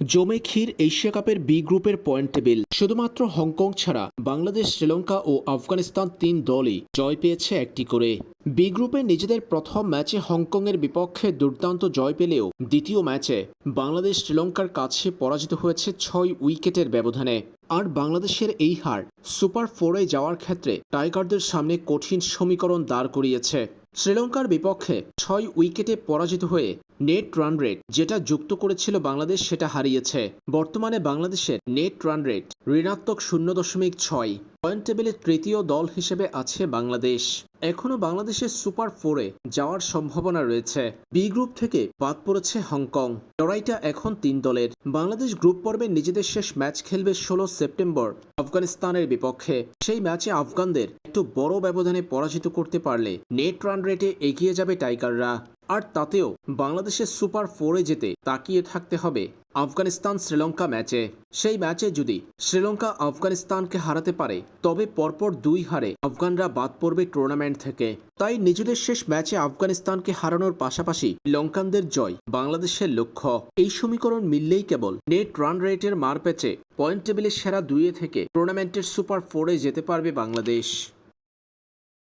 জমে ক্ষীর এশিয়া কাপের বি গ্রুপের পয়েন্ট টেবিল শুধুমাত্র হংকং ছাড়া বাংলাদেশ, শ্রীলঙ্কা ও আফগানিস্তান তিন দলই জয় পেয়েছে একটি করে। বি গ্রুপে নিজেদের প্রথম ম্যাচে হংকংয়ের বিপক্ষে দুর্দান্ত জয় পেলেও দ্বিতীয় ম্যাচে বাংলাদেশ, শ্রীলঙ্কার কাছে পরাজিত হয়েছে ছয় উইকেটের ব্যবধানে। আর বাংলাদেশের এই হার সুপার ফোরে যাওয়ার ক্ষেত্রে টাইগারদের সামনে কঠিন সমীকরণ দাঁড় করিয়েছে। শ্রীলঙ্কার বিপক্ষে ছয় উইকেটে পরাজিত হয়ে নেট রান রেট যেটা যুক্ত করেছিল বাংলাদেশ সেটা হারিয়েছে। বর্তমানে বাংলাদেশের নেট রান রেট ঋণাত্মক শূন্য দশমিক ছয়। পয়েন্ট টেবিলের তৃতীয় দল হিসেবে আছে বাংলাদেশ। এখনও বাংলাদেশের সুপার ফোরে যাওয়ার সম্ভাবনা রয়েছে। বি গ্রুপ থেকে বাদ পড়েছে হংকং। লড়াইটা এখন তিন দলের। বাংলাদেশ গ্রুপ পর্বে নিজেদের শেষ ম্যাচ খেলবে ষোলো সেপ্টেম্বর আফগানিস্তানের বিপক্ষে। সেই ম্যাচে আফগানদের একটু বড় ব্যবধানে পরাজিত করতে পারলে নেট রান রেটে এগিয়ে যাবে টাইগাররা। আর তাতেও বাংলাদেশের সুপার ফোরে যেতে তাকিয়ে থাকতে হবে আফগানিস্তান শ্রীলঙ্কা ম্যাচে। সেই ম্যাচে যদি শ্রীলঙ্কা আফগানিস্তানকে হারাতে পারে, তবে পরপর দুই হারে আফগানরা বাদ পড়বে টুর্নামেন্ট থেকে। তাই নিজেদের শেষ ম্যাচে আফগানিস্তানকে হারানোর পাশাপাশি লঙ্কানদের জয় বাংলাদেশের লক্ষ্য। এই সমীকরণ মিললেই কেবল নেট রান রেটের মার প্যাচে পয়েন্ট টেবিলের সেরা দুইয়ে থেকে টুর্নামেন্টের সুপার ফোরে যেতে পারবে বাংলাদেশ।